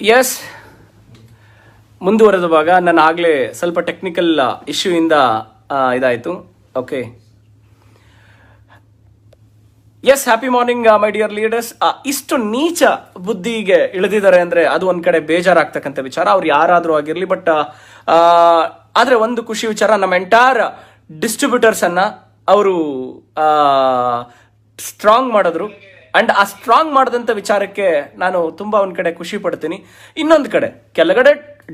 S ಮುಂದುವರೆದ ಭಾಗ ನಾನು ಆಗಲೇ ಸ್ವಲ್ಪ ಟೆಕ್ನಿಕಲ್ ಇಶ್ಯೂ ಇಂದ ಆ, ಇದಾಯಿತು. Okay yes happy morning my dear leaders ಇಷ್ಟು ನೀಚ ಬುದ್ಧಿಗೆ ಇಳಿದಿದ್ದಾರೆ ಅಂದರೆ ಅದು ಒಂದು ಕಡೆ ಬೇಜಾರಾಗ್ತಕ್ಕಂಥ ವಿಚಾರ. ಅವ್ರು ಯಾರಾದರೂ ಆಗಿರಲಿ ಬಟ್ ಆದರೆ ಒಂದು ಖುಷಿ ವಿಚಾರ ನಮ್ಮ ಎಂಟೈರ್ ಡಿಸ್ಟ್ರಿಬ್ಯೂಟರ್ಸನ್ನು ಅವರು ಸ್ಟ್ರಾಂಗ್ ಮಾಡಿದ್ರು. ಅಂಡ್ ಆ ಸ್ಟ್ರಾಂಗ್ ಮಾಡಿದಂಥ ವಿಚಾರಕ್ಕೆ ನಾನು ತುಂಬ ಒಂದು ಕಡೆ ಖುಷಿ ಪಡ್ತೀನಿ. ಇನ್ನೊಂದು ಕಡೆ ಕೆಲಗಡೆ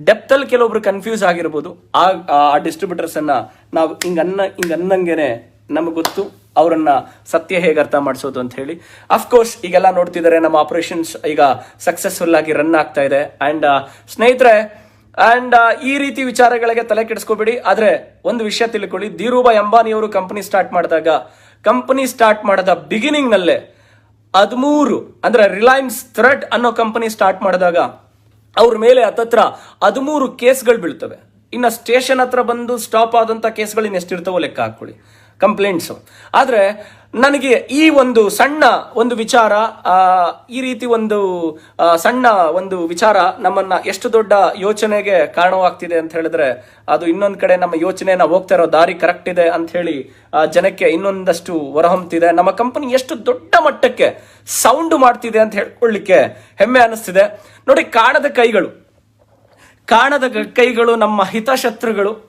ಡೆಪ್ತಲ್ಲಿ ಕೆಲವೊಬ್ರು ಕನ್ಫ್ಯೂಸ್ ಆಗಿರ್ಬೋದು. ಆ ಆ ಡಿಸ್ಟ್ರಿಬ್ಯೂಟರ್ಸ್ ಅನ್ನ ನಾವು ಹಿಂಗ ಅನ್ನ, ಹಿಂಗ ಅನ್ನಂಗೆನೆ ನಮಗೆ ಗೊತ್ತು ಅವರನ್ನ ಸತ್ಯ ಹೇಗೆ ಅರ್ಥ ಮಾಡಿಸೋದು ಅಂತ ಹೇಳಿ. ಅಫ್ಕೋರ್ಸ್ ಈಗೆಲ್ಲ ನೋಡ್ತಿದ್ದಾರೆ ನಮ್ಮ ಆಪರೇಷನ್ಸ್ ಈಗ ಸಕ್ಸಸ್ಫುಲ್ ಆಗಿ ರನ್ ಆಗ್ತಾ ಇದೆ. ಅಂಡ್ ಸ್ನೇಹಿತರೆ ಅಂಡ್ ಈ ರೀತಿ ವಿಚಾರಗಳಿಗೆ ತಲೆ ಕೆಡಿಸ್ಕೋಬೇಡಿ. ಆದರೆ ಒಂದು ವಿಷಯ ತಿಳ್ಕೊಳ್ಳಿ. ಧೀರೂಭಾಯ್ ಅಂಬಾನಿ ಅವರು ಕಂಪನಿ ಸ್ಟಾರ್ಟ್ ಮಾಡಿದಾಗ ಕಂಪನಿ ಸ್ಟಾರ್ಟ್ ಮಾಡಿದ ಬಿಗಿನಿಂಗ್ ನಲ್ಲೇ ಹದಿಮೂರು, ಅಂದ್ರೆ ರಿಲಯನ್ಸ್ ಥ್ರೆಡ್ ಅನ್ನೋ ಕಂಪನಿ ಸ್ಟಾರ್ಟ್ ಮಾಡಿದಾಗ ಅವ್ರ ಮೇಲೆ ಹತ್ತತ್ರ ಹದಿಮೂರು ಕೇಸ್ಗಳು ಬೀಳ್ತವೆ. ಇನ್ನು ಸ್ಟೇಷನ್ ಹತ್ರ ಬಂದು ಸ್ಟಾಪ್ ಆದಂತ ಕೇಸ್ಗಳು ಇನ್ನು ಎಷ್ಟಿರ್ತಾವೋ ಲೆಕ್ಕ ಹಾಕೊಳ್ಳಿ ಕಂಪ್ಲೇಂಟ್ಸು ಆದರೆ ನನಗೆ ಈ ಒಂದು ಸಣ್ಣ ಒಂದು ವಿಚಾರ ಈ ರೀತಿ ಒಂದು ಸಣ್ಣ ಒಂದು ವಿಚಾರ ನಮ್ಮನ್ನ ಎಷ್ಟು ದೊಡ್ಡ ಯೋಚನೆಗೆ ಕಾರಣವಾಗ್ತಿದೆ ಅಂತ ಹೇಳಿದ್ರೆ, ಅದು ಇನ್ನೊಂದು ಕಡೆ ನಮ್ಮ ಯೋಚನೆಯನ್ನ ಹೋಗ್ತಾ ಇರೋ ದಾರಿ ಕರೆಕ್ಟ್ ಇದೆ ಅಂತ ಹೇಳಿ ಜನಕ್ಕೆ ಇನ್ನೊಂದಷ್ಟು ಹೊರಹೊಮ್ತಿದೆ. ನಮ್ಮ ಕಂಪನಿ ಎಷ್ಟು ದೊಡ್ಡ ಮಟ್ಟಕ್ಕೆ ಸೌಂಡ್ ಮಾಡ್ತಿದೆ ಅಂತ ಹೇಳ್ಕೊಳ್ಳಿಕ್ಕೆ ಹೆಮ್ಮೆ ಅನಿಸ್ತಿದೆ. ನೋಡಿ, ಕಾಣದ ಕೈಗಳು. ಕಾಣದ ಕೈಗಳು ನಮ್ಮ ಹಿತಶತ್ರುಗಳು.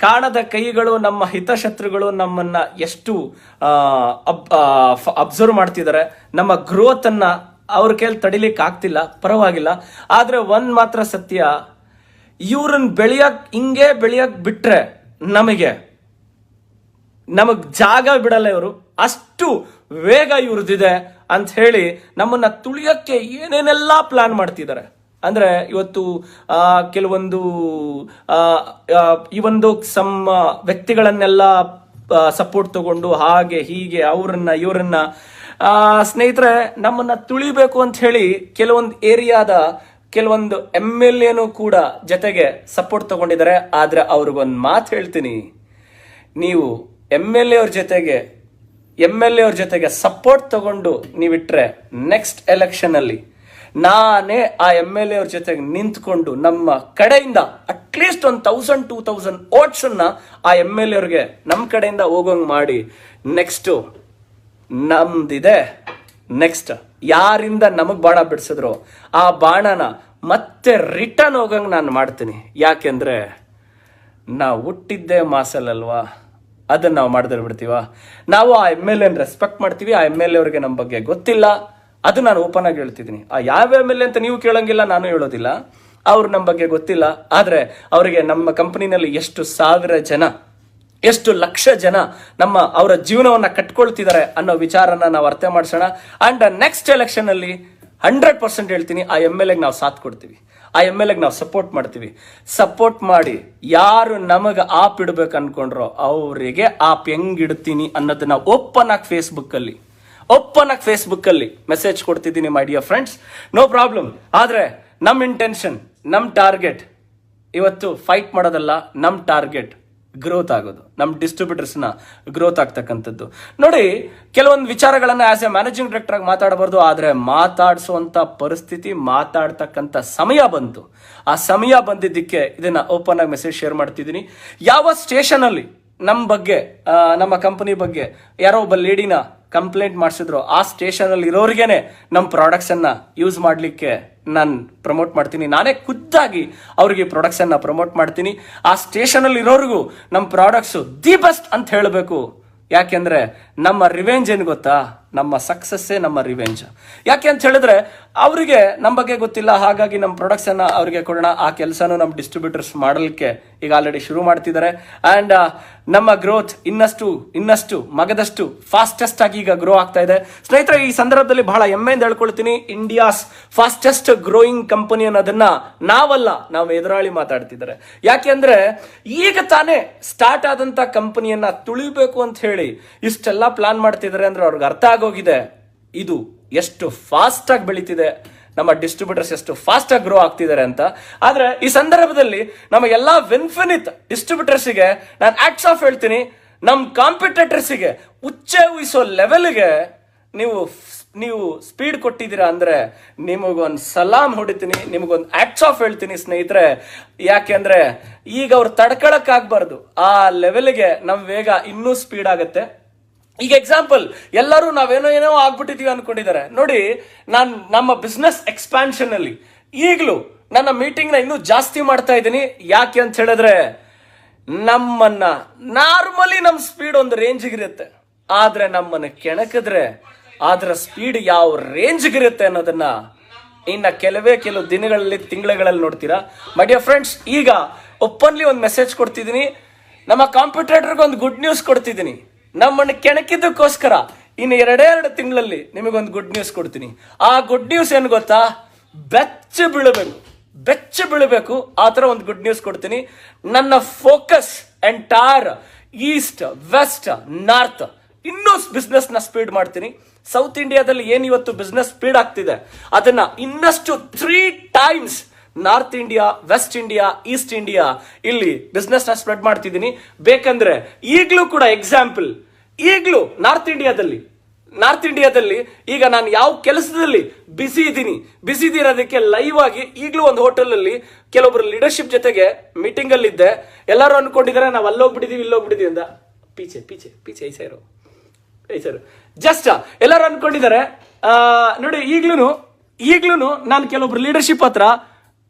ಕಾಣದ ಕೈಗಳು, ನಮ್ಮ ಹಿತಶತ್ರುಗಳು ನಮ್ಮನ್ನ ಎಷ್ಟು ಅಬ್ಸರ್ವ್ ಮಾಡ್ತಿದ್ದಾರೆ. ನಮ್ಮ ಗ್ರೋತ್ ಅನ್ನ ಅವ್ರ ಕೈಲಿ ತಡಿಲಿಕ್ಕೆ ಆಗ್ತಿಲ್ಲ, ಪರವಾಗಿಲ್ಲ. ಆದ್ರೆ ಒಂದ್ ಮಾತ್ರ ಸತ್ಯ ಇವ್ರನ್ನ ಬೆಳೆಯಕ್, ಹಿಂಗೆ ಬೆಳೆಯಕ್ ಬಿಟ್ರೆ ನಮಗೆ, ನಮಗ್ ಜಾಗ ಬಿಡಲ್ಲ ಇವರು. ಅಷ್ಟು ವೇಗ ಇವ್ರದ್ದಿದೆ ಅಂತ ಹೇಳಿ ನಮ್ಮನ್ನ ತುಳಿಯಕ್ಕೆ ಏನೇನೆಲ್ಲ ಪ್ಲಾನ್ ಮಾಡ್ತಿದ್ದಾರೆ. ಅಂದ್ರೆ ಇವತ್ತು ಕೆಲವೊಂದು ಈ ಒಂದು ವ್ಯಕ್ತಿಗಳನ್ನೆಲ್ಲ ಸಪೋರ್ಟ್ ತಗೊಂಡು ಹಾಗೆ, ಹೀಗೆ, ಅವ್ರನ್ನ, ಇವರನ್ನ ಸ್ನೇಹಿತರೆ, ನಮ್ಮನ್ನ ತುಳಿಬೇಕು ಅಂತ ಹೇಳಿ ಕೆಲವೊಂದು ಏರಿಯಾದ ಕೆಲವೊಂದು ಎಂ ಎಲ್ ಎನು ಕೂಡ ಜೊತೆಗೆ ಸಪೋರ್ಟ್ ತಗೊಂಡಿದ್ದಾರೆ. ಆದ್ರೆ ಅವ್ರಿಗೊಂದು ಮಾತು ಹೇಳ್ತೀನಿ. ನೀವು ಎಂ ಎಲ್ ಎ ಅವ್ರ ಜೊತೆಗೆ ಎಂ ಎಲ್ ಎ ಅವ್ರ ಜೊತೆಗೆ ಸಪೋರ್ಟ್ ತಗೊಂಡು ನೀವಿಟ್ರೆ ನೆಕ್ಸ್ಟ್ ಎಲೆಕ್ಷನ್ ಅಲ್ಲಿ ನಾನೇ ಆ ಎಂ ಎಲ್ ಎ ಅವ್ರ ಜೊತೆಗೆ ನಿಂತ್ಕೊಂಡು ನಮ್ಮ ಕಡೆಯಿಂದ ಅಟ್ಲೀಸ್ಟ್ ಒಂದು ತೌಸಂಡ್ ಟೂ ತೌಸಂಡ್ ಓಟ್ಸ್ ಅನ್ನ ಆ ಎಂ ಎಲ್ ಎ ಅವ್ರಿಗೆ ನಮ್ಮ ಕಡೆಯಿಂದ ಹೋಗೋಂಗೆ ಮಾಡಿ. ನೆಕ್ಸ್ಟ್ ನಮ್ದಿದೆ. ನೆಕ್ಸ್ಟ್ ಯಾರಿಂದ ನಮಗೆ ಬಾಣ ಬಿಡಿಸಿದ್ರು ಆ ಬಾಣನ ಮತ್ತೆ ರಿಟರ್ನ್ ಹೋಗಂಗ್ ನಾನು ಮಾಡ್ತೀನಿ. ಯಾಕೆಂದ್ರೆ ನಾವು ಹುಟ್ಟಿದ್ದೇ ಮಾಸಲ್ಲಲ್ವಾ ಅದನ್ನ ನಾವು ಮಾಡಿದ್ರೆ ಬಿಡ್ತೀವ ನಾವು ಆ ಎಂ ಎಲ್ ಎನ್ ರೆಸ್ಪೆಕ್ಟ್ ಮಾಡ್ತೀವಿ. ಆ ಎಂ ಎಲ್ ಎ ಅವ್ರಿಗೆ ನಮ್ಮ ಬಗ್ಗೆ ಗೊತ್ತಿಲ್ಲ. ಅದು ನಾನು ಓಪನ್ ಆಗಿ ಹೇಳ್ತಿದ್ದೀನಿ. ಆ ಯಾವ ಎಂ ಅಂತ ನೀವು ಕೇಳೋಂಗಿಲ್ಲ, ನಾನು ಹೇಳೋದಿಲ್ಲ. ಅವ್ರು ನಮ್ಮ ಬಗ್ಗೆ ಗೊತ್ತಿಲ್ಲ. ಆದರೆ ಅವರಿಗೆ ನಮ್ಮ ಕಂಪನಿನಲ್ಲಿ ಎಷ್ಟು ಸಾವಿರ ಜನ, ಎಷ್ಟು ಲಕ್ಷ ಜನ ನಮ್ಮ ಅವರ ಜೀವನವನ್ನು ಕಟ್ಕೊಳ್ತಿದ್ದಾರೆ ಅನ್ನೋ ವಿಚಾರನ ನಾವು ಅರ್ಥ ಮಾಡಿಸೋಣ. ಆ್ಯಂಡ್ ನೆಕ್ಸ್ಟ್ ಎಲೆಕ್ಷನಲ್ಲಿ ಹಂಡ್ರೆಡ್ ಪರ್ಸೆಂಟ್ ಹೇಳ್ತೀನಿ, ಆ ಎಂ ಎಲ್ ಎಗೆ ನಾವು ಸಾಥ್ ಕೊಡ್ತೀವಿ. ಆ ಎಂ ಎಲ್ ಎಗೆ ನಾವು ಸಪೋರ್ಟ್ ಮಾಡ್ತೀವಿ. ಸಪೋರ್ಟ್ ಮಾಡಿ ಯಾರು ನಮಗೆ ಆಪ್ ಇಡ್ಬೇಕು ಅನ್ಕೊಂಡ್ರೋ ಅವರಿಗೆ ಆಪ್ ಹೆಂಗಿಡ್ತೀನಿ ಅನ್ನೋದನ್ನ ಓಪನ್ ಆಗಿ ಫೇಸ್ಬುಕ್ ಅಲ್ಲಿ. ಓಪನ್ ಆಗಿ ಫೇಸ್ಬುಕ್ ಅಲ್ಲಿ message ಕೊಡ್ತಿದ್ದೀನಿ my dear friends no problem ಆದ್ರೆ ನಮ್ ಇಂಟೆನ್ಷನ್ ನಮ್ ಟಾರ್ಗೆಟ್ ಇವತ್ತು ಫೈಟ್ ಮಾಡೋದಲ್ಲ, ನಮ್ ಟಾರ್ಗೆಟ್ ಗ್ರೋತ್ ಆಗೋದು. ನಮ್ಮ ಡಿಸ್ಟ್ರಿಬ್ಯೂಟರ್ಸ್ನ ಗ್ರೋತ್ ಆಗ್ತಕ್ಕಂಥದ್ದು. ನೋಡಿ, ಕೆಲವೊಂದು ವಿಚಾರಗಳನ್ನು ಆಸ್ ಎ ಮ್ಯಾನೇಜಿಂಗ್ ಡೈರೆಕ್ಟರ್ ಆಗಿ ಮಾತಾಡಬಾರ್ದು, ಆದ್ರೆ ಮಾತಾಡಿಸುವಂತ ಪರಿಸ್ಥಿತಿ, ಮಾತಾಡ್ತಕ್ಕಂಥ ಸಮಯ ಬಂತು. ಆ ಸಮಯ ಬಂದಿದ್ದಕ್ಕೆ ಇದನ್ನ ಓಪನ್ ಆಗಿ ಮೆಸೇಜ್ ಶೇರ್ ಮಾಡ್ತಿದ್ದೀನಿ. ಯಾವ ಸ್ಟೇಷನ್ ಅಲ್ಲಿ ನಮ್ಮ ಬಗ್ಗೆ ನಮ್ಮ ಕಂಪನಿ ಬಗ್ಗೆ ಯಾರೋ ಒಬ್ಬ ಲೇಡಿನ ಕಂಪ್ಲೇಂಟ್ ಮಾಡಿಸಿದ್ರು. ಆ ಸ್ಟೇಷನ್ ಅಲ್ಲಿ ಇರೋರಿಗೇನೆ ನಮ್ಮ ಪ್ರಾಡಕ್ಟ್ಸ್ ಅನ್ನ ಯೂಸ್ ಮಾಡಲಿಕ್ಕೆ ನಾನು ಪ್ರಮೋಟ್ ಮಾಡ್ತೀನಿ. ನಾನೇ ಖುದ್ದಾಗಿ ಅವ್ರಿಗೆ ಪ್ರಾಡಕ್ಟ್ಸ್ ಅನ್ನ ಪ್ರಮೋಟ್ ಮಾಡ್ತೀನಿ. ಆ ಸ್ಟೇಷನ್ ಅಲ್ಲಿ ಇರೋರಿಗೂ ನಮ್ಮ ಪ್ರಾಡಕ್ಟ್ಸ್ ದಿ ಬೆಸ್ಟ್ ಅಂತ ಹೇಳಬೇಕು. ಯಾಕೆಂದ್ರೆ ನಮ್ಮ ರಿವೆಂಜ್ ಏನು ಗೊತ್ತಾ? ನಮ್ಮ ಸಕ್ಸಸ್ಸೇ ನಮ್ಮ ರಿವೆಂಜ್ ಯಾಕೆ ಅಂತ ಹೇಳಿದ್ರೆ, ಅವರಿಗೆ ನಮ್ಮ ಬಗ್ಗೆ ಗೊತ್ತಿಲ್ಲ, ಹಾಗಾಗಿ ನಮ್ಮ ಪ್ರೊಡಕ್ಟ್ಸನ್ನು ಅವರಿಗೆ ಕೊಡೋಣ. ಆ ಕೆಲಸನೂ ನಮ್ಮ ಡಿಸ್ಟ್ರಿಬ್ಯೂಟರ್ಸ್ ಮಾಡಲಿಕ್ಕೆ ಈಗ ಆಲ್ರೆಡಿ ಶುರು ಮಾಡ್ತಿದ್ದಾರೆ. ಆ್ಯಂಡ್ ನಮ್ಮ ಗ್ರೋತ್ ಇನ್ನಷ್ಟು ಇನ್ನಷ್ಟು, ಮಗದಷ್ಟು ಫಾಸ್ಟೆಸ್ಟ್ ಆಗಿ ಈಗ ಗ್ರೋ ಆಗ್ತಾ ಇದೆ. ಸ್ನೇಹಿತರೆ, ಈ ಸಂದರ್ಭದಲ್ಲಿ ಬಹಳ ಹೆಮ್ಮೆಯಿಂದ ಹೇಳ್ಕೊಳ್ತೀನಿ ಇಂಡಿಯಾಸ್ ಫಾಸ್ಟೆಸ್ಟ್ ಗ್ರೋಯಿಂಗ್ ಕಂಪನಿ ಅನ್ನೋದನ್ನ ನಾವಲ್ಲ, ನಾವು ಎದುರಾಳಿ ಮಾತಾಡ್ತಿದ್ದಾರೆ. ಯಾಕೆಂದ್ರೆ ಈಗ ತಾನೇ ಸ್ಟಾರ್ಟ್ ಆದಂತ ಕಂಪನಿಯನ್ನ ತುಳಿಬೇಕು ಅಂತ ಹೇಳಿ ಇಷ್ಟೆಲ್ಲ ಪ್ಲಾನ್ ಮಾಡ್ತಿದ್ದಾರೆ ಅಂದ್ರೆ ಅವ್ರಿಗೆ ಅರ್ಥ ಆಗೋಗಿದೆ ಇದು ಎಷ್ಟು ಫಾಸ್ಟ್ ಆಗಿ ಬೆಳೀತಿದೆ. ನಮ್ಮ ಡಿಸ್ಟ್ರಿಬ್ಯೂಟರ್ಸ್ ಎಷ್ಟು ಫಾಸ್ಟ್ ಆಗಿ ಗ್ರೋ ಆಗ್ತಿದ್ದಾರೆ ಅಂತ. ಆದ್ರೆ ಈ ಸಂದರ್ಭದಲ್ಲಿ ನಮ್ಮ ಎಲ್ಲಾ ವಿನ್ಫಿನಿತ್ ಡಿಸ್ಟ್ರಿಬ್ಯೂಟರ್ಸ್ಗೆ ನಾನು ಆಕ್ಟ್ಸ್ ಆಫ್ ಹೇಳ್ತೀನಿ. ನಮ್ಮ ಕಾಂಪಿಟೇಟರ್ಸ್ಗೆ ಉಚ್ಚೆ ಉಯಿಸೋ ಲೆವೆಲ್ಗೆ ನೀವು ನೀವು ಸ್ಪೀಡ್ ಕೊಟ್ಟಿದ್ದೀರಾ ಅಂದ್ರೆ ನಿಮಗೊಂದು ಸಲಾಂ ಹೊಡಿತೀನಿ, ನಿಮಗೊಂದು ಆಕ್ಟ್ಸ್ ಆಫ್ ಹೇಳ್ತೀನಿ ಸ್ನೇಹಿತರೆ. ಯಾಕೆಂದ್ರೆ ಈಗ ಅವ್ರು ತಡ್ಕೊಳಕ್ ಆಗ್ಬಾರ್ದು. ಆ ಲೆವೆಲ್ಗೆ ನಮ್ ವೇಗ ಇನ್ನೂ ಸ್ಪೀಡ್ ಆಗುತ್ತೆ. ಈಗ ಎಕ್ಸಾಂಪಲ್ ಎಲ್ಲರೂ ನಾವೇನೋ ಏನೋ ಆಗ್ಬಿಟ್ಟಿದೀವಿ ಅನ್ಕೊಂಡಿದ್ದಾರೆ. ನೋಡಿ, ನಾನು ನಮ್ಮ ಬಿಸ್ನೆಸ್ ಎಕ್ಸ್ಪಾನ್ಷನ್ ಅಲ್ಲಿ ಈಗಲೂ ನನ್ನ ಮೀಟಿಂಗ್ನ ಇನ್ನೂ ಜಾಸ್ತಿ ಮಾಡ್ತಾ ಇದ್ದೀನಿ. ಯಾಕೆ ಅಂತ ಹೇಳಿದ್ರೆ, ನಮ್ಮನ್ನ ನಾರ್ಮಲಿ ನಮ್ಮ ಸ್ಪೀಡ್ ಒಂದು ರೇಂಜ್ಗಿರುತ್ತೆ ಆದ್ರೆ ನಮ್ಮನ್ನ ಕೆಣಕಿದ್ರೆ ಅದರ ಸ್ಪೀಡ್ ಯಾವ ರೇಂಜ್ಗಿರುತ್ತೆ ಅನ್ನೋದನ್ನ ಇನ್ನ ಕೆಲವೇ ಕೆಲವು ದಿನಗಳಲ್ಲಿ ತಿಂಗಳುಗಳಲ್ಲಿ ನೋಡ್ತೀರಾ? ಮೈ ಡಿಯರ್ ಫ್ರೆಂಡ್ಸ್ ಈಗ ಓಪನ್ಲಿ ಒಂದು ಮೆಸೇಜ್ ಕೊಡ್ತಿದ್ದೀನಿ. ನಮ್ಮ ಕಾಂಪಿಟೇಟರ್ಗೆ ಒಂದು ಗುಡ್ ನ್ಯೂಸ್ ಕೊಡ್ತಿದ್ದೀನಿ. ನಮ್ಮನ್ನು ಕೆಣಕಿದ್ದಕ್ಕೋಸ್ಕರ ಇನ್ನು ಎರಡೇ ಎರಡು ತಿಂಗಳಲ್ಲಿ ನಿಮಗೊಂದು ಗುಡ್ ನ್ಯೂಸ್ ಕೊಡ್ತೀನಿ. ಆ ಗುಡ್ ನ್ಯೂಸ್ ಏನು ಗೊತ್ತಾ? ಬೆಚ್ಚ ಬೀಳಬೇಕು. ಬೆಚ್ಚ ಬೀಳಬೇಕು. ಆ ಥರ ಒಂದು ಗುಡ್ ನ್ಯೂಸ್ ಕೊಡ್ತೀನಿ. ನನ್ನ focus entire east west north ಇನ್ನೂ ಬಿಸ್ನೆಸ್ನ ಸ್ಪೀಡ್ ಮಾಡ್ತೀನಿ. ಸೌತ್ ಇಂಡಿಯಾದಲ್ಲಿ ಏನು ಇವತ್ತು ಬಿಸ್ನೆಸ್ ಸ್ಪೀಡ್ ಆಗ್ತಿದೆ? ಅದನ್ನ ಇನ್ನಷ್ಟು three times north India, west India, east India ಇಲ್ಲಿ ಬಿಸ್ನೆಸ್ನ ಸ್ಪ್ರೆಡ್ ಮಾಡ್ತಿದ್ದೀನಿ. ಬೇಕಂದ್ರೆ ಈಗಲೂ ಕೂಡ ಎಕ್ಸಾಂಪಲ್ ಈಗಲೂ ನಾರ್ತ್ ಇಂಡಿಯಾದಲ್ಲಿ ನಾರ್ತ್ ಇಂಡಿಯಾದಲ್ಲಿ ಈಗ ನಾನು ಯಾವ ಕೆಲಸದಲ್ಲಿ ಬಿಸಿ ಇದ್ದೀನಿ. ಬಿಸಿ ಇದ್ದೀರೋದಕ್ಕೆ ಲೈವ್ ಆಗಿ ಈಗಲೂ ಒಂದು ಹೋಟೆಲ್ ಅಲ್ಲಿ ಕೆಲವೊಬ್ರು ಲೀಡರ್ಶಿಪ್ ಜೊತೆಗೆ ಮೀಟಿಂಗ್ ಅಲ್ಲಿ ಇದ್ದೆ ಎಲ್ಲರೂ ಅನ್ಕೊಂಡಿದ್ರೆ ನಾವು ಅಲ್ಲೋಗ್ಬಿಟ್ಟಿದೀವಿ, ಇಲ್ಲೋಗ್ಬಿಟ್ಟಿದೀವಿ ಅಂತ. ಪೀಚೆ ಪೀಚೆ ಪೀಚೆ I sir I sir just ಎಲ್ಲರೂ ಅನ್ಕೊಂಡಿದ್ದಾರೆ ನೋಡಿ ಈಗ್ಲೂ ಈಗ್ಲೂ ನಾನು ಕೆಲವೊಬ್ರು ಲೀಡರ್ಶಿಪ್ ಹತ್ರ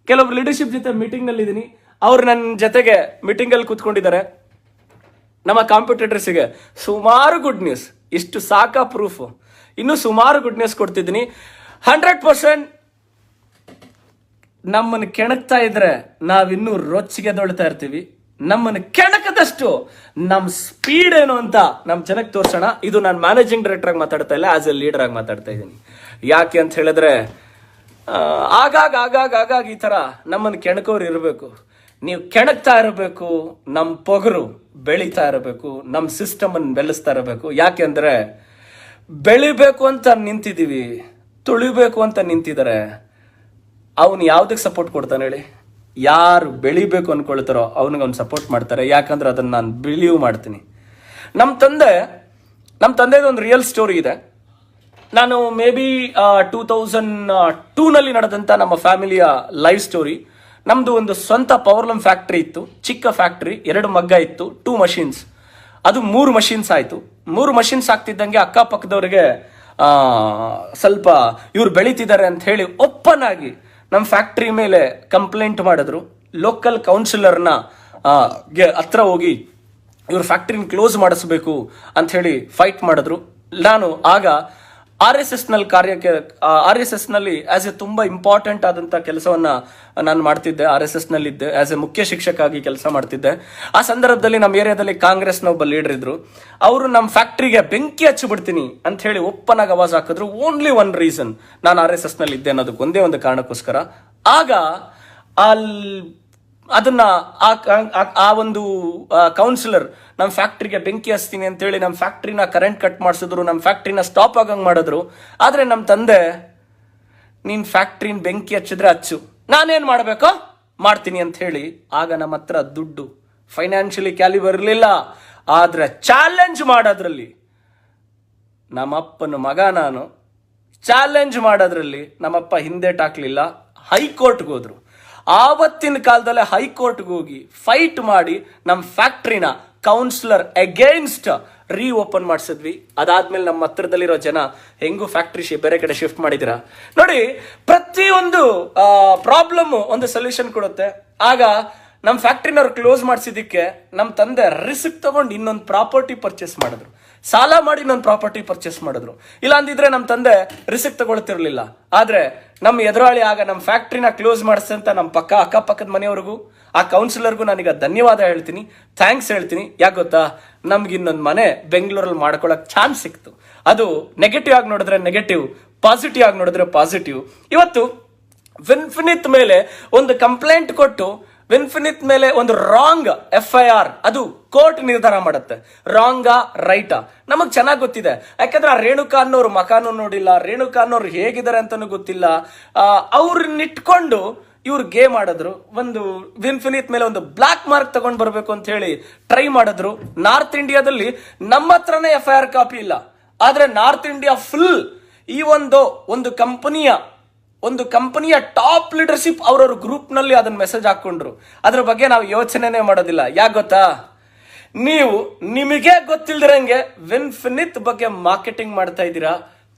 ಕೆಲವೊಬ್ರು ಲೀಡರ್ಶಿಪ್ ಜೊತೆ ಮೀಟಿಂಗ್ನಲ್ಲಿ ಇದ್ದೀನಿ ಅವ್ರು ನನ್ನ ಜೊತೆಗೆ ಮೀಟಿಂಗ್ ಅಲ್ಲಿ ಕೂತ್ಕೊಂಡಿದ್ದಾರೆ. ನಮ್ಮ ಕಾಂಪಿಟೇಟರ್ಸಿಗೆ ಸುಮಾರು ಗುಡ್ ನ್ಯೂಸ್ ಇಷ್ಟು ಸಾಕ ಪ್ರೂಫ್ ಇನ್ನು ಸುಮಾರು ಗುಡ್ ನ್ಯೂಸ್ ಕೊಡ್ತಿದ್ದೀನಿ. ಹಂಡ್ರೆಡ್ ಪರ್ಸೆಂಟ್ ನಮ್ಮನ್ನು ಕೆಣಕ್ತಾ ಇದ್ರೆ ನಾವಿನ್ನೂ ರೊಚ್ಚಿಗೆ ದೊಳ್ತಾ ಇರ್ತೀವಿ. ನಮ್ಮನ್ನು ಕೆಣಕದಷ್ಟು ನಮ್ಮ ಸ್ಪೀಡ್ ಏನು ಅಂತ ನಮ್ಮ ಜನಕ್ಕೆ ತೋರ್ಸೋಣ. ಇದು ನಾನು ಮ್ಯಾನೇಜಿಂಗ್ ಡೈರೆಕ್ಟರ್ ಆಗಿ ಮಾತಾಡ್ತಾ ಇಲ್ಲ ಆಸ್ ಎ ಲೀಡರ್ ಆಗಿ ಮಾತಾಡ್ತಾ ಇದ್ದೀನಿ. ಯಾಕೆ ಅಂತ ಹೇಳಿದ್ರೆ ಆಗಾಗ ಆಗಾಗ ಆಗಾಗ ಈ ಥರ ನಮ್ಮನ್ನು ಕೆಣಕೋರು ಇರಬೇಕು. ನೀವು ಕೆಣಕ್ತಾ ಇರಬೇಕು ನಮ್ಮ ಪೊಗರು ಬೆಳೀತಾ ಇರಬೇಕು ನಮ್ಮ ಸಿಸ್ಟಮನ್ನು ಬೆಳೆಸ್ತಾ ಇರಬೇಕು. ಯಾಕೆಂದರೆ ಬೆಳಿಬೇಕು ಅಂತ ನಿಂತಿದ್ದೀವಿ, ತುಳಿಬೇಕು ಅಂತ ನಿಂತಿದ್ದಾರೆ. ಅವನು ಯಾವುದಕ್ಕೆ ಸಪೋರ್ಟ್ ಕೊಡ್ತಾನೆ ಹೇಳಿ? ಯಾರು ಬೆಳಿಬೇಕು ಅಂದ್ಕೊಳ್ತಾರೋ ಅವನಿಗೆ ಅವ್ನು ಸಪೋರ್ಟ್ ಮಾಡ್ತಾರೆ. ಯಾಕಂದ್ರೆ ಅದನ್ನು ನಾನು ಬಿಲೀವ್ ಮಾಡ್ತೀನಿ. ನಮ್ಮ ತಂದೆ ನಮ್ಮ ತಂದೆದು ಒಂದು ರಿಯಲ್ ಸ್ಟೋರಿ ಇದೆ. ನಾನು ಮೇ ಬಿ ಟೂ ತೌಸಂಡ್ ಟೂನಲ್ಲಿ ನಡೆದಂಥ ನಮ್ಮ ಫ್ಯಾಮಿಲಿಯ ಲೈಫ್ ಸ್ಟೋರಿ ನಮ್ಮದು ಒಂದು ಸ್ವಂತ ಪವರ್ಲೂಮ್ ಫ್ಯಾಕ್ಟ್ರಿ ಇತ್ತು. ಚಿಕ್ಕ ಫ್ಯಾಕ್ಟ್ರಿ ಎರಡು ಮಗ್ಗ ಇತ್ತು ಟೂ ಮಷಿನ್ಸ್ ಅದು ಮೂರು ಮಷಿನ್ಸ್ ಆಯಿತು. ಮೂರು ಮಷಿನ್ಸ್ ಆಗ್ತಿದ್ದಂಗೆ ಅಕ್ಕಪಕ್ಕದವ್ರಿಗೆ ಸ್ವಲ್ಪ ಇವ್ರು ಬೆಳೀತಿದ್ದಾರೆ ಅಂತ ಹೇಳಿ ಓಪನ್ ಆಗಿ ನಮ್ಮ ಫ್ಯಾಕ್ಟ್ರಿ ಮೇಲೆ ಕಂಪ್ಲೇಂಟ್ ಮಾಡಿದ್ರು. ಲೋಕಲ್ ಕೌನ್ಸಿಲರ್ನ ಹತ್ರ ಹೋಗಿ ಇವ್ರ ಫ್ಯಾಕ್ಟ್ರಿನ ಕ್ಲೋಸ್ ಮಾಡಿಸ್ಬೇಕು ಅಂತ ಹೇಳಿ ಫೈಟ್ ಮಾಡಿದ್ರು. ನಾನು ಆಗ ಆರ್ ಎಸ್ ಎಸ್ನಲ್ಲಿ ಕಾರ್ಯಕ್ಕೆ ಆರ್ ಎಸ್ ಎಸ್ನಲ್ಲಿ ಆಸ್ ಎ ತುಂಬಾ ಇಂಪಾರ್ಟೆಂಟ್ ಆದಂತ ಕೆಲಸವನ್ನ ನಾನು ಮಾಡ್ತಿದ್ದೆ ಆರ್ ಎಸ್ ಎಸ್ನಲ್ಲಿ ಇದ್ದೆ ಆಸ್ ಎ ಮುಖ್ಯ ಶಿಕ್ಷಕ ಆಗಿ ಕೆಲಸ ಮಾಡ್ತಿದ್ದೆ. ಆ ಸಂದರ್ಭದಲ್ಲಿ ನಮ್ಮ ಏರಿಯಾದಲ್ಲಿ ಕಾಂಗ್ರೆಸ್ನ ಒಬ್ಬ ಲೀಡರ್ ಇದ್ರು. ಅವರು ನಮ್ಮ ಫ್ಯಾಕ್ಟ್ರಿಗೆ ಬೆಂಕಿ ಹಚ್ಚಿಬಿಡ್ತೀನಿ ಅಂತ ಹೇಳಿ ಓಪನ್ ಅವಾಜ್ ಹಾಕಿದ್ರು. ಓನ್ಲಿ ಒನ್ ರೀಸನ್ ನಾನು ಆರ್ ಎಸ್ ಎಸ್ನಲ್ಲಿ ಇದ್ದೆ ಅನ್ನೋದಕ್ಕೆ ಒಂದೇ ಒಂದು ಕಾರಣಕ್ಕೋಸ್ಕರ. ಆಗ ಅಲ್ಲಿ ಅದನ್ನ ಆ ಒಂದು ಕೌನ್ಸಿಲರ್ ನಮ್ಮ ಫ್ಯಾಕ್ಟ್ರಿಗೆ ಬೆಂಕಿ ಹಚ್ತೀನಿ ಅಂತೇಳಿ ನಮ್ಮ ಫ್ಯಾಕ್ಟ್ರಿನ ಕರೆಂಟ್ ಕಟ್ ಮಾಡಿಸಿದ್ರು ನಮ್ಮ ಫ್ಯಾಕ್ಟ್ರಿನ ಸ್ಟಾಪ್ ಆಗಂಗ್ ಮಾಡಿದ್ರು. ಆದ್ರೆ ನಮ್ಮ ತಂದೆ, ನೀನ್ ಫ್ಯಾಕ್ಟ್ರಿನ ಬೆಂಕಿ ಹಚ್ಚಿದ್ರೆ ಹಚ್ಚು. ನಾನೇನು ಮಾಡ್ಬೇಕೋ? ಮಾಡ್ತೀನಿ ಅಂತ ಹೇಳಿ ಆಗ ನಮ್ಮ ಹತ್ರ ದುಡ್ಡು ಫೈನಾನ್ಷಿಯಲಿ ಕ್ಯಾಲಿ ಬರಲಿಲ್ಲ. ಆದ್ರೆ ಚಾಲೆಂಜ್ ಮಾಡೋದ್ರಲ್ಲಿ ನಮ್ಮಪ್ಪನ ಮಗ ನಾನು ಚಾಲೆಂಜ್ ಮಾಡೋದ್ರಲ್ಲಿ ನಮ್ಮಪ್ಪ ಹಿಂದೇಟಾಕ್ಲಿಲ್ಲ ಹೈಕೋರ್ಟ್ಗೆ ಹೋದ್ರು. ಆವತ್ತಿನ ಕಾಲದಲ್ಲೇ ಹೈಕೋರ್ಟ್ಗೆ ಹೋಗಿ ಫೈಟ್ ಮಾಡಿ ನಮ್ಮ ಫ್ಯಾಕ್ಟ್ರಿನ ಕೌನ್ಸಿಲರ್ ಅಗೇನ್ಸ್ಟ್ ರೀ ಓಪನ್ ಮಾಡಿಸಿದ್ವಿ. ಅದಾದ್ಮೇಲೆ ನಮ್ಮ ಹತ್ರದಲ್ಲಿರೋ ಜನ, ಹೆಂಗೂ ಫ್ಯಾಕ್ಟ್ರಿ ಬೇರೆ ಕಡೆ ಶಿಫ್ಟ್ ಮಾಡಿದಿರಾ ನೋಡಿ ಪ್ರತಿಯೊಂದು ಪ್ರಾಬ್ಲಮ್ ಒಂದು ಸೊಲ್ಯೂಷನ್ ಕೊಡುತ್ತೆ. ಆಗ ನಮ್ಮ ಫ್ಯಾಕ್ಟ್ರಿನವ್ರು ಕ್ಲೋಸ್ ಮಾಡಿಸಿದ್ದಕ್ಕೆ ನಮ್ಮ ತಂದೆ ರಿಸ್ಕ್ ತಗೊಂಡು ಇನ್ನೊಂದು ಪ್ರಾಪರ್ಟಿ ಪರ್ಚೇಸ್ ಮಾಡಿದ್ರು. ಸಾಲ ಮಾಡಿ ಇನ್ನೊಂದು ಪ್ರಾಪರ್ಟಿ ಪರ್ಚೇಸ್ ಮಾಡಿದ್ರು. ಇಲ್ಲ ಅಂದಿದ್ರೆ ನಮ್ಮ ತಂದೆ ರಿಸ್ಕ್ ತಗೊಳ್ತಿರ್ಲಿಲ್ಲ. ಆದ್ರೆ ನಮ್ಮ ಎದುರಾಳಿ ಆಗ ನಮ್ಮ ಫ್ಯಾಕ್ಟ್ರಿನ ಕ್ಲೋಸ್ ಮಾಡಿಸಂತ ನಮ್ಮ ಪಕ್ಕ, ಅಕ್ಕಪಕ್ಕದ ಮನೆಯವ್ರಿಗೂ ಆ ಕೌನ್ಸಿಲರ್ಗೂ ನನಗೆ ಧನ್ಯವಾದ ಹೇಳ್ತೀನಿ. ಥ್ಯಾಂಕ್ಸ್ ಹೇಳ್ತೀನಿ. ಯಾಕೆ ಗೊತ್ತಾ? ನಮ್ಗೆ ಇನ್ನೊಂದು ಮನೆ ಬೆಂಗಳೂರಲ್ಲಿ ಮಾಡ್ಕೊಳ್ಳೋಕೆ ಚಾನ್ಸ್ ಸಿಕ್ತು. ಅದು ನೆಗೆಟಿವ್ ಆಗಿ ನೋಡಿದ್ರೆ ನೆಗೆಟಿವ್ ಪಾಸಿಟಿವ್ ಆಗಿ ನೋಡಿದ್ರೆ ಪಾಸಿಟಿವ್ ಇವತ್ತು ವಿನ್ಫಿನಿತ್ ಮೇಲೆ ಒಂದು ಕಂಪ್ಲೇಂಟ್ ಕೊಟ್ಟು ವಿನ್ಫಿನಿತ್ ಮೇಲೆ ಒಂದು ರಾಂಗ್ ಎಫ್ ಐ ಆರ್ ಅದು ಕೋರ್ಟ್ ನಿರ್ಧಾರ ಮಾಡುತ್ತೆ. ರಾಂಗ ರೈಟಾ ನಮಗ್ ಚೆನ್ನಾಗಿ ಗೊತ್ತಿದೆ. ಯಾಕಂದ್ರೆ ಆ ರೇಣುಕಾ ಅನ್ನೋರು ಮಕಾನು ನೋಡಿಲ್ಲ, ರೇಣುಕಾ ಅನ್ನೋರು ಹೇಗಿದ್ದಾರೆ ಅಂತಾನು ಗೊತ್ತಿಲ್ಲ. ಅವ್ರನ್ನ ಇಟ್ಕೊಂಡು ಇವ್ರು ಗೇಮ್ ಆಡಿದ್ರು ಒಂದು ವಿನ್ಫಿನಿತ್ ಮೇಲೆ ಒಂದು ಬ್ಲಾಕ್ ಮಾರ್ಕ್ ತಗೊಂಡು ಬರಬೇಕು ಅಂತ ಹೇಳಿ ಟ್ರೈ ಮಾಡಿದ್ರು. ನಾರ್ತ್ ಇಂಡಿಯಾದಲ್ಲಿ ನಮ್ಮ ಹತ್ರನೇ ಎಫ್ ಐ ಆರ್ ಕಾಪಿ ಇಲ್ಲ. ಆದರೆ ನಾರ್ತ್ ಇಂಡಿಯಾ ಫುಲ್ ಈ ಒಂದು ಒಂದು ಕಂಪನಿಯ ಒಂದು ಕಂಪನಿಯ ಟಾಪ್ ಲೀಡರ್ಶಿಪ್ ಅವರವ್ರ ಗ್ರೂಪ್ನಲ್ಲಿ ಅದನ್ನ ಮೆಸೇಜ್ ಹಾಕೊಂಡ್ರು ಅದ್ರ ಬಗ್ಗೆ ನಾವು ಯೋಚನೆನೇ ಮಾಡೋದಿಲ್ಲ. ಯಾಕೆ ಗೊತ್ತಾ? ನೀವು ನಿಮಗೆ ಗೊತ್ತಿಲ್ದಿರಂಗೆ ವಿನ್ಫಿನಿತ್ ಬಗ್ಗೆ ಮಾರ್ಕೆಟಿಂಗ್ ಮಾಡ್ತಾ ಇದ್ದೀರಾ.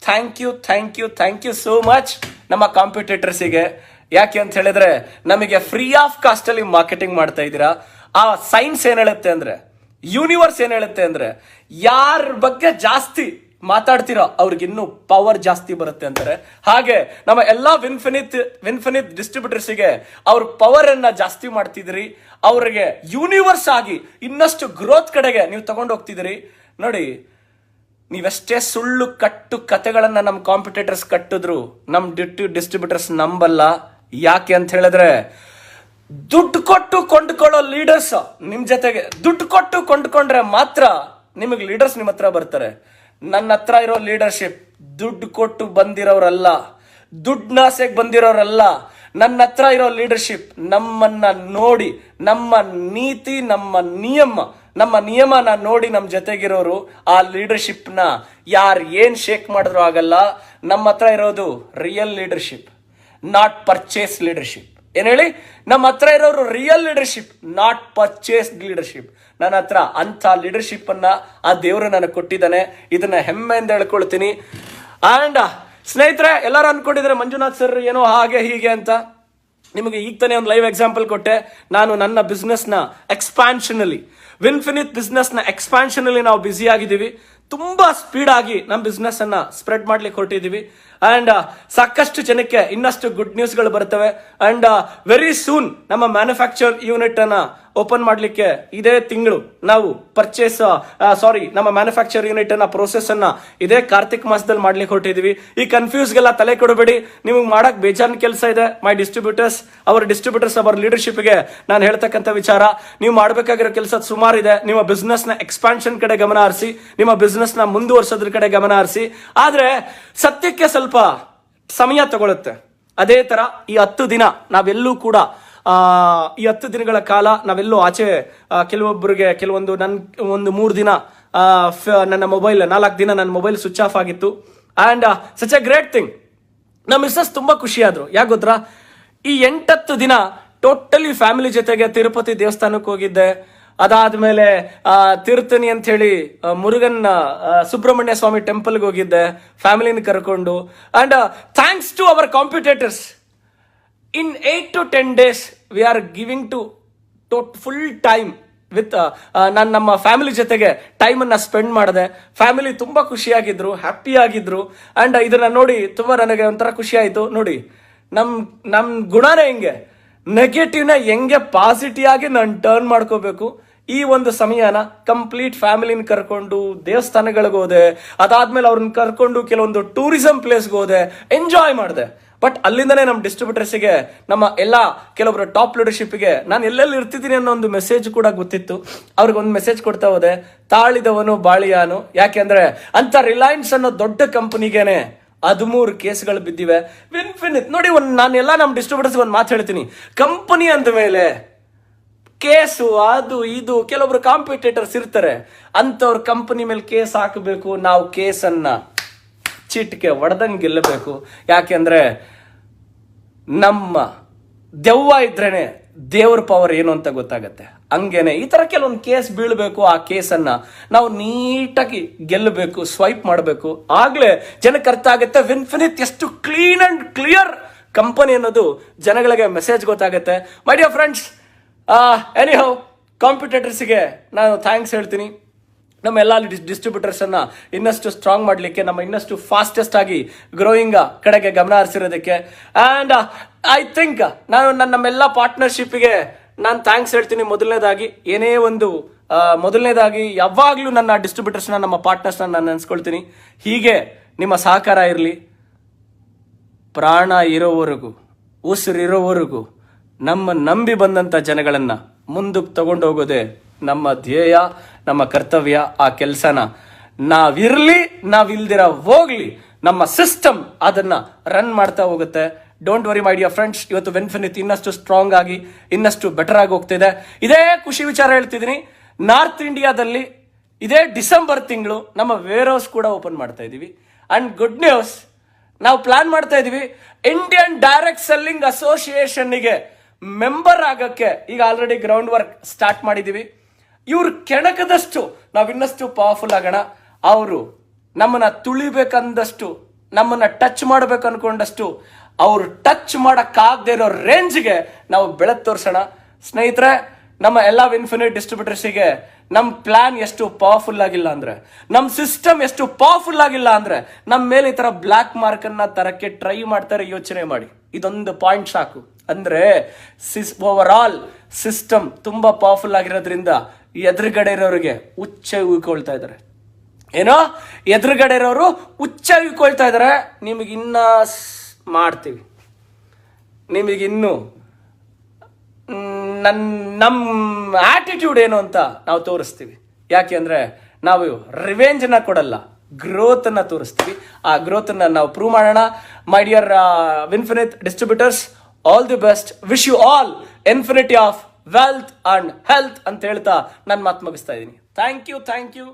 Thank you thank you thank you so much ನಮ್ಮ ಕಾಂಪಿಟೇಟರ್ಸಿಗೆ. ಯಾಕೆ ಅಂತ ಹೇಳಿದ್ರೆ ನಮಗೆ ಫ್ರೀ ಆಫ್ ಕಾಸ್ಟ್ ಅಲ್ಲಿ ಮಾರ್ಕೆಟಿಂಗ್ ಮಾಡ್ತಾ ಇದ್ದೀರಾ? ಆ ಸೈನ್ಸ್ ಏನ್ ಹೇಳುತ್ತೆ ಅಂದ್ರೆ ಯೂನಿವರ್ಸ್ ಏನ್ ಹೇಳುತ್ತೆ ಅಂದ್ರೆ, ಯಾರ ಬಗ್ಗೆ ಜಾಸ್ತಿ ಮಾತಾಡ್ತೀರೋ ಅವ್ರಿಗೆ ಇನ್ನೂ ಪವರ್ ಜಾಸ್ತಿ ಬರುತ್ತೆ ಅಂತಾರೆ. ಹಾಗೆ ನಮ್ಮ ಎಲ್ಲಾ ವಿನ್ಫಿನಿತ್ ವಿನ್ಫಿನಿತ್ ಡಿಸ್ಟ್ರಿಬ್ಯೂಟರ್ಸಿಗೆ ಅವ್ರ ಪವರ್ ಅನ್ನ ಜಾಸ್ತಿ ಮಾಡ್ತಿದ್ರಿ ಅವ್ರಿಗೆ ಯೂನಿವರ್ಸ್ ಆಗಿ ಇನ್ನಷ್ಟು ಗ್ರೋತ್ ಕಡೆಗೆ ನೀವು ತಗೊಂಡು ಹೋಗ್ತಿದ್ರಿ ನೋಡಿ, ನೀವೆಷ್ಟೇ ಸುಳ್ಳು ಕಟ್ಟು ಕತೆಗಳನ್ನ ನಮ್ಮ ಕಾಂಪಿಟೇಟರ್ಸ್ ಕಟ್ಟಿದ್ರು ನಮ್ಮ ಡಿಟ್ಟು ಡಿಸ್ಟ್ರಿಬ್ಯೂಟರ್ಸ್ ನಂಬಲ್ಲ. ಯಾಕೆ ಅಂತ ಹೇಳಿದ್ರೆ, ದುಡ್ಡು ಕೊಟ್ಟು ಕೊಂಡ್ಕೊಳ್ಳೋ ಲೀಡರ್ಸ್ ನಿಮ್ ಜೊತೆಗೆ, ದುಡ್ಡು ಕೊಟ್ಟು ಕೊಂಡ್ಕೊಂಡ್ರೆ ಮಾತ್ರ ನಿಮಗೆ ಲೀಡರ್ಸ್ ನಿಮ್ಮ ಹತ್ರ ಬರ್ತಾರೆ. ನನ್ನ ಹತ್ರ ಇರೋ ಲೀಡರ್ಶಿಪ್ ದುಡ್ಡು ಕೊಟ್ಟು ಬಂದಿರೋರಲ್ಲ ದುಡ್ನಾಸೆಗೆ ಬಂದಿರೋರಲ್ಲ, ನನ್ನ ಹತ್ರ ಇರೋ ಲೀಡರ್ಶಿಪ್ ನಮ್ಮನ್ನ ನೋಡಿ, ನಮ್ಮ ನೀತಿ, ನಮ್ಮ ನಿಯಮ, ನಮ್ಮ ನಿಯಮನ ನೋಡಿ ನಮ್ಮ ಜೊತೆಗಿರೋರು, ಆ ಲೀಡರ್ಶಿಪ್ನ ಯಾರು ಏನು ಶೇಕ್ ಮಾಡಿದ್ರು ಆಗಲ್ಲ, ನಮ್ಮ ಹತ್ರ ಇರೋದು real leadership not purchase leadership ಏನ್ ಹೇಳಿ? ನಮ್ಮ ಹತ್ರ ಇರೋರು real leadership not purchase leadership ನನ್ನ ಹತ್ರ ಅಂತ ಲೀಡರ್ಶಿಪ್ ಅನ್ನ ಆ ದೇವರು ನನಗೆ ಕೊಟ್ಟಿದ್ದಾನೆ. ಇದನ್ನ ಹೆಮ್ಮೆಯಿಂದ ಹೇಳ್ಕೊಳ್ತೀನಿ. ಆ್ಯಂಡ್ ಸ್ನೇಹಿತರೆ, ಎಲ್ಲರೂ ಅನ್ಕೊಂಡಿದ್ರೆ ಮಂಜುನಾಥ್ ಸರ್ ಏನೋ ಹಾಗೆ ಹೀಗೆ ಅಂತ. ನಿಮಗೆ ಈಗ ತಾನೇ ಒಂದು ಲೈವ್ ಎಕ್ಸಾಂಪಲ್ ಕೊಟ್ಟೆ. ನಾನು ನನ್ನ ಬಿಸ್ನೆಸ್ನ ನ ಎಕ್ಸ್ಪಾನ್ಷನ್ ಅಲ್ಲಿ ವಿನ್ಫಿನಿತ್ ಬಿಸ್ನೆಸ್ನ ಎಕ್ಸ್ಪಾನ್ಷನ್ ಅಲ್ಲಿ ನಾವು ಬ್ಯುಸಿ ಆಗಿದ್ದೀವಿ. ತುಂಬಾ ಸ್ಪೀಡ್ ಆಗಿ ನಮ್ಮ ಬಿಸ್ನೆಸ್ ಅನ್ನ ಸ್ಪ್ರೆಡ್ ಮಾಡ್ಲಿಕ್ಕೆ ಹೊರಟಿದೀವಿ ಅಂಡ್ ಸಾಕಷ್ಟು ಜನಕ್ಕೆ ಇನ್ನಷ್ಟು ಗುಡ್ ನ್ಯೂಸ್ಗಳು ಬರ್ತವೆ ಅಂಡ್ ವೆರಿ ಸೂನ್ ನಮ್ಮ ಮ್ಯಾನುಫ್ಯಾಕ್ಚರ್ ಯೂನಿಟ್ ಅನ್ನ ಓಪನ್ ಮಾಡಲಿಕ್ಕೆ ಇದೇ ತಿಂಗಳು ನಾವು ಪರ್ಚೇಸ್ ಸಾರಿ ನಮ್ಮ ಮ್ಯಾನುಫ್ಯಾಕ್ಚರ್ ಯೂನಿಟ್ ಅನ್ನ ಪ್ರೋಸೆಸ್ ಅನ್ನ ಇದೇ ಕಾರ್ತಿಕ್ ಮಾಸದಲ್ಲಿ ಮಾಡ್ಲಿಕ್ಕೆ ಹೊರಟಿದೀವಿ. ಈ ಕನ್ಫ್ಯೂಸ್ಗೆಲ್ಲ ತಲೆ ಕೊಡಬೇಡಿ. ನಿಮಗೆ ಮಾಡಕ್ ಬೇಜಾನ್ ಕೆಲಸ ಇದೆ ಮೈ ಡಿಸ್ಟ್ರಿಬ್ಯೂಟರ್ಸ್ ಅವರ ಡಿಸ್ಟ್ರಿಬ್ಯೂಟರ್ಸ್ ಅವರ ಲೀಡರ್ಶಿಪ್ಗೆ ನಾನು ಹೇಳ್ತಕ್ಕಂಥ ವಿಚಾರ. ನೀವು ಮಾಡಬೇಕಾಗಿರೋ ಕೆಲಸ ಸುಮಾರಿದೆ ನಿಮ್ಮ ಬಿಸ್ನೆಸ್ನ ಎಕ್ಸ್ಪಾನ್ಷನ್ ಕಡೆ ಗಮನ ಹರಿಸಿ, ನಿಮ್ಮ ಬಿಸ್ನೆಸ್ನ ಮುಂದುವರ್ಸೋದ್ರ ಕಡೆ ಗಮನ ಹರಿಸಿ. ಆದ್ರೆ ಸತ್ಯಕ್ಕೆ ಸ್ವಲ್ಪ ಸಮಯ ತಗೊಳುತ್ತೆ. ಅದೇ ತರ ಈ ಹತ್ತು ದಿನ ನಾವೆಲ್ಲೂ ಕೂಡ ಈ ಹತ್ತು ದಿನಗಳ ಕಾಲ ನಾವೆಲ್ಲೂ ಆಚೆ ಕೆಲವೊಬ್ಬರಿಗೆ ಕೆಲವೊಂದು ನನ್ನ ಒಂದು ಮೂರು ದಿನ ನನ್ನ ಮೊಬೈಲ್, ನಾಲ್ಕು ದಿನ ನನ್ನ ಮೊಬೈಲ್ ಸ್ವಿಚ್ ಆಫ್ ಆಗಿತ್ತು. And such a great thing ನಮ್ಮ ಮಿಸ್ಸಸ್ ತುಂಬಾ ಖುಷಿ ಆದ್ರು ಯಾಕೆ ಗೊತ್ತಾ? ಈ ಎಂಟತ್ತು ದಿನ ಟೋಟಲಿ ಫ್ಯಾಮಿಲಿ ಜೊತೆಗೆ ತಿರುಪತಿ ದೇವಸ್ಥಾನಕ್ಕೆ ಹೋಗಿದ್ದೆ. ಅದಾದ್ಮೇಲೆ ಆ, ತಿರುತನಿ ಅಂತ ಹೇಳಿ ಮುರುಗನ್ ಸುಬ್ರಹ್ಮಣ್ಯ ಸ್ವಾಮಿ ಟೆಂಪಲ್ಗೆ ಹೋಗಿದ್ದೆ ಫ್ಯಾಮಿಲಿನ ಕರ್ಕೊಂಡು. And thanks to our competitors in eight to ten days we are giving to total full time with ನಾನು ನಮ್ಮ ಫ್ಯಾಮಿಲಿ ಜೊತೆಗೆ ಟೈಮ್ ಅನ್ನ ಸ್ಪೆಂಡ್ ಮಾಡಿದೆ. ಫ್ಯಾಮಿಲಿ ತುಂಬಾ ಖುಷಿಯಾಗಿದ್ರು ಹ್ಯಾಪಿಯಾಗಿದ್ರು ಅಂಡ್ ಇದನ್ನ ನೋಡಿ ತುಂಬಾ ನನಗೆ ಒಂಥರ ಖುಷಿ ಆಯ್ತು. ನೋಡಿ ನಮ್ಮ ನಮ್ಮ ಗುಣನೇ ಹೆಂಗೆ? ನೆಗೆಟಿವ್ನ ಹೆಂಗೆ ಪಾಸಿಟಿವ್ ಆಗಿ ನಾನು ಟರ್ನ್ ಮಾಡ್ಕೋಬೇಕು? ಈ ಒಂದು ಸಮಯನ ಕಂಪ್ಲೀಟ್ ಫ್ಯಾಮಿಲಿನ ಕರ್ಕೊಂಡು ದೇವಸ್ಥಾನಗಳಿಗೆ ಹೋದೆ. ಅದಾದ್ಮೇಲೆ ಅವ್ರನ್ನ ಕರ್ಕೊಂಡು ಕೆಲವೊಂದು ಟೂರಿಸಂ ಪ್ಲೇಸ್ಗೆ ಹೋದೆ. ಎಂಜಾಯ್ ಮಾಡಿದೆ. ಬಟ್ ಅಲ್ಲಿಂದನೇ ನಮ್ಮ ಡಿಸ್ಟ್ರಿಬ್ಯೂಟರ್ಸಿಗೆ ನಮ್ಮ ಎಲ್ಲ ಕೆಲವೊಬ್ಬರ ಟಾಪ್ ಲೀಡರ್ಶಿಪ್ಗೆ ನಾನು ಎಲ್ಲೆಲ್ಲಿ ಇರ್ತಿದ್ದೀನಿ ಅನ್ನೋ ಒಂದು ಮೆಸೇಜ್ ಕೂಡ ಗೊತ್ತಿತ್ತು. ಅವ್ರಿಗೆ ಒಂದು ಮೆಸೇಜ್ ಕೊಡ್ತಾ ಹೋದೆ. ತಾಳಿದವನು ಬಾಳಿಯಾನು. ಯಾಕೆಂದ್ರೆ ಅಂತ ರಿಲಯನ್ಸ್ ಅನ್ನೋ ದೊಡ್ಡ ಕಂಪನಿಗೆನೆ ಹದಿಮೂರು ಕೇಸ್ಗಳು ಬಿದ್ದಿವೆ. ವಿನ್ಫಿನಿತ್ ನೋಡಿ ಒಂದು ನಾನೆಲ್ಲ ನಮ್ಮ ಡಿಸ್ಟ್ರಿಬ್ಯೂಟರ್ಸ್ ಒಂದು ಮಾತು ಹೇಳ್ತೀನಿ. ಕಂಪನಿ ಅಂದ ಮೇಲೆ ಕೇಸು, ಅದು, ಇದು, ಕೆಲವೊಬ್ರು ಕಾಂಪಿಟೇಟರ್ಸ್ ಇರ್ತಾರೆ. ಅಂಥವ್ರ ಕಂಪನಿ ಮೇಲೆ ಕೇಸ್ ಹಾಕಬೇಕು, ನಾವು ಕೇಸನ್ನ ಚಿಟ್ಕೆ ಒಡೆದಂಗೆ ಗೆಲ್ಲಬೇಕು. ಯಾಕೆಂದ್ರೆ ನಮ್ಮ ದೆವ್ವ ಇದ್ರೇನೆ ದೇವ್ರ ಪವರ್ ಏನು ಅಂತ ಗೊತ್ತಾಗತ್ತೆ. ಹಂಗೇನೆ ಈ ತರ ಕೆಲವೊಂದು ಕೇಸ್ ಬೀಳ್ಬೇಕು, ಆ ಕೇಸನ್ನ ನಾವು ನೀಟಾಗಿ ಗೆಲ್ಲಬೇಕು ಸ್ವೈಪ್ ಮಾಡಬೇಕು. ಆಗ್ಲೇ ಜನಕ್ಕೆ ಅರ್ಥ ಆಗುತ್ತೆ ವಿನ್ಫಿನಿತ್ ಎಷ್ಟು ಕ್ಲೀನ್ ಅಂಡ್ ಕ್ಲಿಯರ್ ಕಂಪನಿ ಅನ್ನೋದು ಜನಗಳಿಗೆ ಮೆಸೇಜ್ ಗೊತ್ತಾಗುತ್ತೆ. My dear friends anyhow ಕಾಂಪಿಟೇಟರ್ಸ್ಗೆ ನಾನು ಥ್ಯಾಂಕ್ಸ್ ಹೇಳ್ತೀನಿ. ನಮ್ಮ ಎಲ್ಲ ಡಿಸ್ ಡಿಸ್ಟ್ರಿಬ್ಯೂಟರ್ಸನ್ನು ಇನ್ನಷ್ಟು ಸ್ಟ್ರಾಂಗ್ ಮಾಡಲಿಕ್ಕೆ, ನಮ್ಮ ಇನ್ನಷ್ಟು ಫಾಸ್ಟೆಸ್ಟ್ ಆಗಿ ಗ್ರೋಯಿಂಗ್ ಕಡೆಗೆ ಗಮನ ಹರಿಸಿರೋದಕ್ಕೆ. ಆ್ಯಂಡ್ ಐ ಥಿಂಕ್ ನಾನು ನನ್ನ ನಮ್ಮೆಲ್ಲ ಪಾರ್ಟ್ನರ್ಶಿಪ್ಗೆ ನಾನು ಥ್ಯಾಂಕ್ಸ್ ಹೇಳ್ತೀನಿ ಮೊದಲನೇದಾಗಿ. ಏನೇ ಒಂದು ಮೊದಲನೇದಾಗಿ ಯಾವಾಗಲೂ ನನ್ನ ಡಿಸ್ಟ್ರಿಬ್ಯೂಟರ್ಸ್ನ ನಮ್ಮ ಪಾರ್ಟ್ನರ್ಸ್ನ ನಾನು ನೆನೆಸ್ಕೊಳ್ತೀನಿ. ಹೀಗೆ ನಿಮ್ಮ ಸಹಕಾರ ಇರಲಿ. ಪ್ರಾಣ ಇರೋವರೆಗೂ, ಉಸಿರಿರೋವರೆಗೂ ನಮ್ಮ ನಂಬಿ ಬಂದಂತ ಜನಗಳನ್ನ ಮುಂದಕ್ಕೆ ತಗೊಂಡು ಹೋಗೋದೆ ನಮ್ಮ ಧ್ಯೇಯ, ನಮ್ಮ ಕರ್ತವ್ಯ, ಆ ಕೆಲಸನ. ನಾವಿರಲಿ, ನಾವಿಲ್ದಿರ ಹೋಗ್ಲಿ, ನಮ್ಮ ಸಿಸ್ಟಮ್ ಅದನ್ನ ರನ್ ಮಾಡ್ತಾ ಹೋಗುತ್ತೆ. Don't worry my dear friends ಇವತ್ತು ವೆನ್ಫಿನಿತ್ ಇನ್ನಷ್ಟು ಸ್ಟ್ರಾಂಗ್ ಆಗಿ, ಇನ್ನಷ್ಟು ಬೆಟರ್ ಆಗಿ ಹೋಗ್ತಿದೆ. ಇದೇ ಖುಷಿ ವಿಚಾರ ಹೇಳ್ತಿದ್ದೀನಿ. ನಾರ್ತ್ ಇಂಡಿಯಾದಲ್ಲಿ ಇದೇ ಡಿಸೆಂಬರ್ ತಿಂಗಳು ನಮ್ಮ ವೇರ್ ಹೌಸ್ ಕೂಡ ಓಪನ್ ಮಾಡ್ತಾ ಇದೀವಿ. ಅಂಡ್ ಗುಡ್ ನ್ಯೂಸ್ ನಾವು ಪ್ಲಾನ್ ಮಾಡ್ತಾ ಇದೀವಿ. ಇಂಡಿಯನ್ ಡೈರೆಕ್ಟ್ ಸೆಲ್ಲಿಂಗ್ ಅಸೋಸಿಯೇಷನ್ಗೆ ಮೆಂಬರ್ ಆಗಕ್ಕೆ ಈಗ ಆಲ್ರೆಡಿ ಗ್ರೌಂಡ್ ವರ್ಕ್ ಸ್ಟಾರ್ಟ್ ಮಾಡಿದೀವಿ. ಇವ್ರ ಕೆಣಕದಷ್ಟು ನಾವು ಇನ್ನಷ್ಟು ಪವರ್ಫುಲ್ ಆಗೋಣ. ಅವರು ನಮ್ಮನ್ನ ತುಳಿಬೇಕಂದಷ್ಟು, ನಮ್ಮನ್ನ ಟಚ್ ಮಾಡ್ಬೇಕು ಅನ್ಕೊಂಡಷ್ಟು ಅವ್ರು ಟಚ್ ಮಾಡೋಕ್ಕಾಗದೇ ಇರೋ ರೇಂಜ್ಗೆ ನಾವು ಬೆಳೆದು ತೋರಿಸೋಣ. ಸ್ನೇಹಿತರೆ, ನಮ್ಮ ಎಲ್ಲ ಇನ್ಫಿನಿಟ್ ಡಿಸ್ಟ್ರಿಬ್ಯೂಟರ್ಸಿಗೆ ನಮ್ಮ ಪ್ಲಾನ್ ಎಷ್ಟು ಪವರ್ಫುಲ್ ಆಗಿಲ್ಲ ಅಂದ್ರೆ ನಮ್ಮ ಸಿಸ್ಟಮ್ ಎಷ್ಟು ಪವರ್ಫುಲ್ ಆಗಿಲ್ಲ ಅಂದ್ರೆ ನಮ್ಮ ಮೇಲೆ ಈ ಥರ ಬ್ಲಾಕ್ ಮಾರ್ಕನ್ನು ತರಕ್ಕೆ ಟ್ರೈ ಮಾಡ್ತಾರೆ ಯೋಚನೆ ಮಾಡಿ. ಇದೊಂದು ಪಾಯಿಂಟ್ ಸಾಕು. ಅಂದ್ರೆ ಸಿಸ್ ಓವರ್ ಆಲ್ ಸಿಸ್ಟಮ್ ತುಂಬಾ ಪವರ್ಫುಲ್ ಆಗಿರೋದ್ರಿಂದ ಎದುರುಗಡೆ ಇರೋರಿಗೆ ಉಚ್ಚ ಉಳ್ಕೊಳ್ತಾ ಇದ್ದಾರೆ. ಏನೋ? ಎದುರುಗಡೆ ಇರೋರು ಉಚ್ಚ ಉಳ್ಕೊಳ್ತಾ ಇದ್ದಾರೆ. ನಿಮಗೆ ಇನ್ನ ಮಾಡ್ತೀವಿ. ನಿಮಗಿನ್ನು ನನ್ನ ನಮ್ಮ ಆಟಿಟ್ಯೂಡ್ ಏನು ಅಂತ ನಾವು ತೋರಿಸ್ತೀವಿ. ಯಾಕೆ ಅಂದರೆ ನಾವು ರಿವೆಂಜ್ನ ಕೊಡಲ್ಲ ಗ್ರೋತನ್ನು ತೋರಿಸ್ತೀವಿ. ಆ ಗ್ರೋತನ್ನು ನಾವು ಪ್ರೂವ್ ಮಾಡೋಣ. My dear ವಿನ್ಫಿನಿತ್ distributors all the best wish you all infinity of wealth and health ಅಂತ ಹೇಳ್ತಾ ನನ್ನ ಮಾತು ಮುಗಿಸ್ತಾ ಇದ್ದೀನಿ ಥ್ಯಾಂಕ್ ಯು ಥ್ಯಾಂಕ್ ಯು